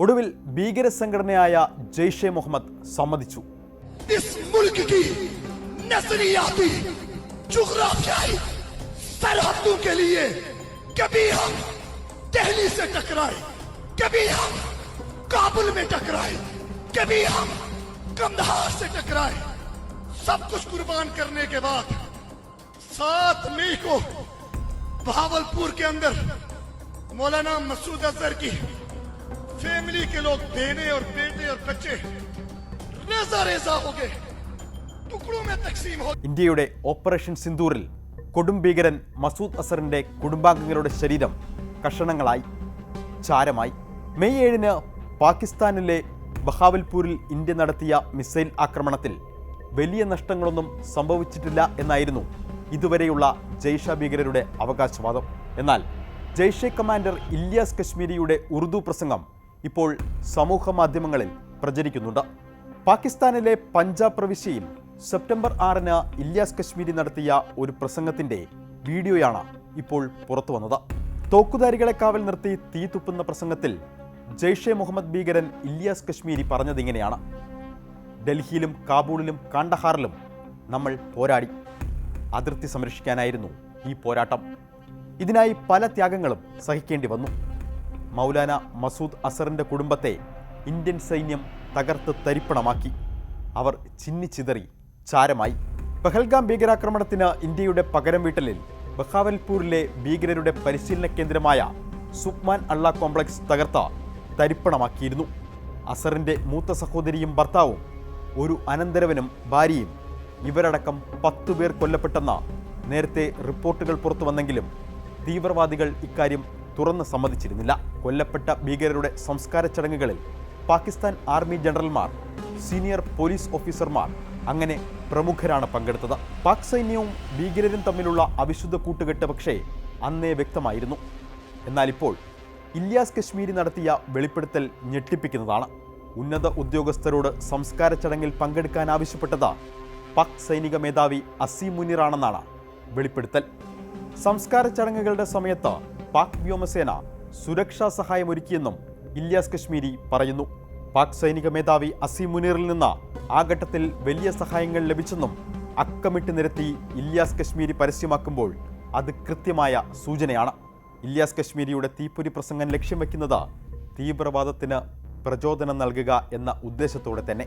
ഒടുവിൽ ഭീകര സംഘടനയായ ജെയ്ഷെ മുഹമ്മദ് സമ്മതിച്ചു इस मुल्क की नजरियाती जुग्राफियाई सरहदों के लिए कभी हम दिल्ली से टकराए कभी हम काबुल में टकराए कभी हम कंधार से टकराए सब कुछ कुर्बान करने के बाद सात मई को भावलपुर के अंदर मौलाना मसूद अजहर की फैमिली के लोग बहने और बेटे और बच्चे रेजा रेजा हो गए टुकड़ों में तकसीम हो ഇന്ത്യയുടെ ഓപ്പറേഷൻ സിന്ദൂറിൽ കൊടും ഭീകരൻ മസൂദ് അസറിന്റെ കുടുംബാംഗങ്ങളുടെ ശരീരം കഷണങ്ങളായി ചാരമായി മെയ് ഏഴിന് പാകിസ്ഥാനിലെ ബഹാവൽപൂരിൽ ഇന്ത്യ നടത്തിയ മിസൈൽ ആക്രമണത്തിൽ വലിയ നഷ്ടങ്ങളൊന്നും സംഭവിച്ചിട്ടില്ല എന്നായിരുന്നു ഇതുവരെയുള്ള ജയ്ഷ ഭീകരരുടെ അവകാശവാദം എന്നാൽ ജയ്ഷെ കമാൻഡർ ഇല്യാസ് കശ്മീരിയുടെ ഉറുദു പ്രസംഗം ഇപ്പോൾ സമൂഹ മാധ്യമങ്ങളിൽ പ്രചരിക്കുന്നുണ്ട്. പാകിസ്ഥാനിലെ പഞ്ചാബ് പ്രവിശ്യയിൽ സെപ്റ്റംബർ ആറിന് ഇല്യാസ് കശ്മീരി നടത്തിയ ഒരു പ്രസംഗത്തിന്റെ വീഡിയോയാണ് ഇപ്പോൾ പുറത്തു വന്നത്. തോക്കുധാരികളെ കാവൽ നിർത്തി തീ തുപ്പുന്ന പ്രസംഗത്തിൽ ജെയ്ഷെ മുഹമ്മദ് ഭീകരൻ ഇല്യാസ് കശ്മീരി പറഞ്ഞതിങ്ങനെയാണ് ഡൽഹിയിലും കാബൂളിലും കാണ്ടഹാറിലും നമ്മൾ പോരാടി. അതിർത്തി സംരക്ഷിക്കാനായിരുന്നു ഈ പോരാട്ടം. ഇതിനായി പല ത്യാഗങ്ങളും സഹിക്കേണ്ടി വന്നു. മൗലാന മസൂദ് അസറിന്റെ കുടുംബത്തെ ഇന്ത്യൻ സൈന്യം തകർത്ത് തരിപ്പണമാക്കി. അവർ ചിന്നിച്ചിതറി ചാരമായി. പഹൽഗാം ഭീകരാക്രമണത്തിന് ഇന്ത്യയുടെ പകരം വീട്ടലിൽ ബഹാവൽപൂരിലെ ഭീകരരുടെ പരിശീലന കേന്ദ്രമായ സുക്മാൻ അള്ള കോംപ്ലക്സ് തകർത്ത തരിപ്പണമാക്കിയിരുന്നു. അസറിന്റെ മൂത്ത സഹോദരിയും ഭർത്താവും ഒരു അനന്തരവനും ഭാര്യയും ഇവരടക്കം പത്തു പേർ കൊല്ലപ്പെട്ടെന്ന നേരത്തെ റിപ്പോർട്ടുകൾ പുറത്തു വന്നെങ്കിലും തീവ്രവാദികൾ ഇക്കാര്യം തുറന്ന് സമ്മതിച്ചിരുന്നില്ല. കൊല്ലപ്പെട്ട ഭീകരരുടെ സംസ്കാര ചടങ്ങുകളിൽ പാകിസ്ഥാൻ ആർമി ജനറൽമാർ സീനിയർ പോലീസ് ഓഫീസർമാർ അങ്ങനെ പ്രമുഖരാണ് പങ്കെടുത്തത്. പാക് സൈന്യവും ഭീകരരും തമ്മിലുള്ള അവിശുദ്ധ കൂട്ടുകെട്ട് പക്ഷേ അന്നേ വ്യക്തമായിരുന്നു. എന്നാൽ ഇപ്പോൾ ഇല്യാസ് കശ്മീരി നടത്തിയ വെളിപ്പെടുത്തൽ ഞെട്ടിപ്പിക്കുന്നതാണ്. ഉന്നത ഉദ്യോഗസ്ഥരോട് സംസ്കാര ചടങ്ങിൽ പങ്കെടുക്കാൻ ആവശ്യപ്പെട്ടത് പാക് സൈനിക മേധാവി അസീം മുനിറാണെന്നാണ് വെളിപ്പെടുത്തൽ. സംസ്കാര ചടങ്ങുകളുടെ സമയത്ത് പാക് വ്യോമസേന സുരക്ഷാ സഹായം ഒരുക്കിയെന്നും ഇല്യാസ് കശ്മീരി പറയുന്നു. പാക് സൈനിക മേധാവി അസീം മുനീറിൽ നിന്ന് ആ ഘട്ടത്തിൽ വലിയ സഹായങ്ങൾ ലഭിച്ചെന്നും അക്കമിട്ട് നിരത്തി ഇല്യാസ് കശ്മീരി പരസ്യമാക്കുമ്പോൾ അത് കൃത്യമായ സൂചനയാണ്. ഇല്യാസ് കശ്മീരിയുടെ തീപ്പൊരി പ്രസംഗം ലക്ഷ്യം വയ്ക്കുന്നത് തീവ്രവാദത്തിന് പ്രചോദനം നൽകുക എന്ന ഉദ്ദേശത്തോടെ തന്നെ.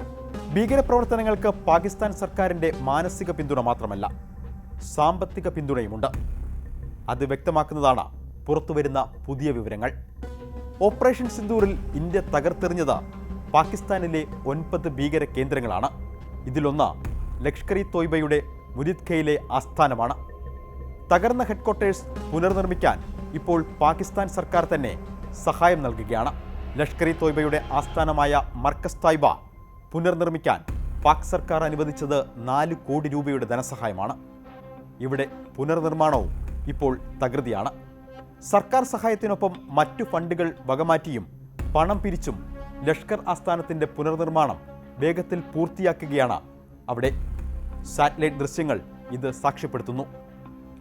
ഭീകരപ്രവർത്തനങ്ങൾക്ക് പാകിസ്ഥാൻ സർക്കാരിന്റെ മാനസിക പിന്തുണ മാത്രമല്ല സാമ്പത്തിക പിന്തുണയുമുണ്ട്. അത് വ്യക്തമാക്കുന്നതാണ് പുറത്തുവരുന്ന പുതിയ വിവരങ്ങൾ. ഓപ്പറേഷൻ സിന്ദൂറിൽ ഇന്ത്യ തകർത്തെറിഞ്ഞത് പാകിസ്ഥാനിലെ ഒൻപത് ഭീകര കേന്ദ്രങ്ങളാണ്. ഇതിലൊന്ന് ലഷ്കർ ഇ തോയ്ബയുടെ മുരിദ്ഖയിലെ ആസ്ഥാനമാണ്. തകർന്ന ഹെഡ്ക്വാർട്ടേഴ്സ് പുനർനിർമ്മിക്കാൻ ഇപ്പോൾ പാകിസ്ഥാൻ സർക്കാർ തന്നെ സഹായം നൽകുകയാണ്. ലഷ്കർ ഇ തോയ്ബയുടെ ആസ്ഥാനമായ മർക്കസ് തായ്ബ പുനർനിർമ്മിക്കാൻ പാക് സർക്കാർ അനുവദിച്ചത് നാല് കോടി രൂപയുടെ ധനസഹായമാണ്. ഇവിടെ പുനർനിർമ്മാണവും ഇപ്പോൾ തകൃതിയാണ്. സർക്കാർ സഹായത്തിനൊപ്പം മറ്റു ഫണ്ടുകൾ വകമാറ്റിയും പണം പിരിച്ചും ലഷ്കർ ആസ്ഥാനത്തിന്റെ പുനർനിർമ്മാണം വേഗത്തിൽ പൂർത്തിയാക്കുകയാണ് അവിടെ. സാറ്റലൈറ്റ് ദൃശ്യങ്ങൾ ഇത് സാക്ഷ്യപ്പെടുത്തുന്നു.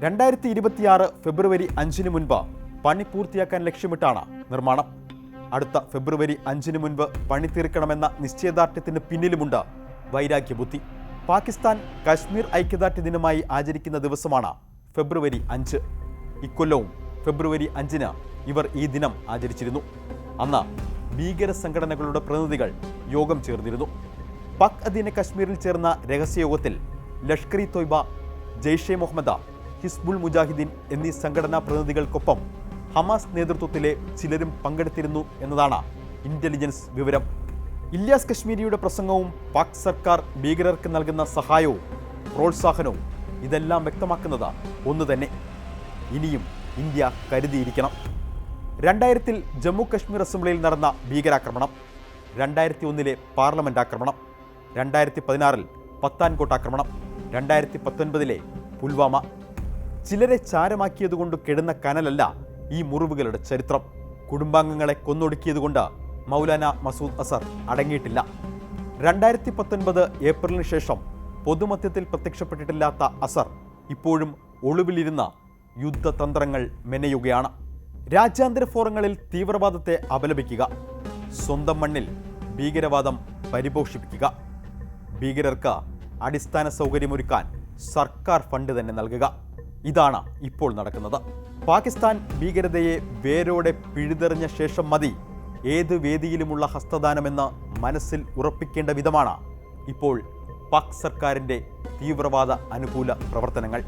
രണ്ടായിരത്തി ഇരുപത്തിയാറ് ഫെബ്രുവരി അഞ്ചിന് മുൻപ് പണി പൂർത്തിയാക്കാൻ ലക്ഷ്യമിട്ടാണ് നിർമ്മാണം. അടുത്ത ഫെബ്രുവരി അഞ്ചിന് മുൻപ് പണി തീർക്കണമെന്ന നിശ്ചയദാർഢ്യത്തിന് പിന്നിലുമുണ്ട് വൈരാഗ്യബുദ്ധി. പാകിസ്ഥാൻ കശ്മീർ ഐക്യദാർഢ്യ ദിനമായി ആചരിക്കുന്ന ദിവസമാണ് ഫെബ്രുവരി അഞ്ച്. ഇക്കൊല്ലവും ഫെബ്രുവരി അഞ്ചിന് ഇവർ ഈ ദിനം ആചരിച്ചിരുന്നു. അന്ന് ഭീകര സംഘടനകളുടെ പ്രതിനിധികൾ യോഗം ചേർന്നിരുന്നു. പക് അധീന കശ്മീരിൽ ചേർന്ന രഹസ്യയോഗത്തിൽ ലഷ്കർ ഇ തൊയ്ബ ജെയ്ഷെ മുഹമ്മദ ഹിസ്ബുൾ മുജാഹിദ്ദീൻ എന്നീ സംഘടനാ പ്രതിനിധികൾക്കൊപ്പം ഹമാസ് നേതൃത്വത്തിലെ ചിലരും പങ്കെടുത്തിരുന്നു എന്നതാണ് ഇന്റലിജൻസ് വിവരം. ഇല്യാസ് കശ്മീരിയുടെ പ്രസംഗവും പാക് സർക്കാർ ഭീകരർക്ക് നൽകുന്ന സഹായവും പ്രോത്സാഹനവും ഇതെല്ലാം വ്യക്തമാക്കുന്നത് ഒന്ന് തന്നെ. ഇനിയും ഇന്ത്യ കരുതിയിരിക്കണം. രണ്ടായിരത്തിൽ ജമ്മു കശ്മീർ അസംബ്ലിയിൽ നടന്ന ഭീകരാക്രമണം രണ്ടായിരത്തി ഒന്നിലെ പാർലമെന്റ് ആക്രമണം രണ്ടായിരത്തി പതിനാറിൽ പത്താൻകോട്ട് ആക്രമണം രണ്ടായിരത്തി പത്തൊൻപതിലെ പുൽവാമ. ചിലരെ ചാരമാക്കിയതുകൊണ്ട് കെടുന്ന കനലല്ല ഈ മുറിവുകളുടെ ചരിത്രം. കുടുംബാംഗങ്ങളെ കൊന്നൊടുക്കിയതുകൊണ്ട് മൗലാന മസൂദ് അസർ അടങ്ങിയിട്ടില്ല. രണ്ടായിരത്തി പത്തൊൻപത് ഏപ്രിലിന് ശേഷം പൊതുമധ്യത്തിൽ പ്രത്യക്ഷപ്പെട്ടിട്ടില്ലാത്ത അസർ ഇപ്പോഴും ഒളിവിലിരുന്ന യുദ്ധതന്ത്രങ്ങൾ മെനയുകയാണ്. രാജ്യാന്തര ഫോറങ്ങളിൽ തീവ്രവാദത്തെ അപലപിക്കുക. സ്വന്തം മണ്ണിൽ ഭീകരവാദം പരിപോഷിപ്പിക്കുക. ഭീകരർക്ക് അടിസ്ഥാന സൗകര്യമൊരുക്കാൻ സർക്കാർ ഫണ്ട് തന്നെ നൽകുക. ഇതാണ് ഇപ്പോൾ നടക്കുന്നത്. പാകിസ്ഥാൻ ഭീകരതയെ വേരോടെ പിഴുതെറിഞ്ഞ ശേഷം മതി. ഏത് വേദിയിലുമുള്ള ഹസ്തദാനമെന്ന് മനസ്സിൽ ഉറപ്പിക്കേണ്ട വിധമാണ് ഇപ്പോൾ പാക് സർക്കാരിന്റെ തീവ്രവാദ അനുകൂല പ്രവർത്തനങ്ങൾ.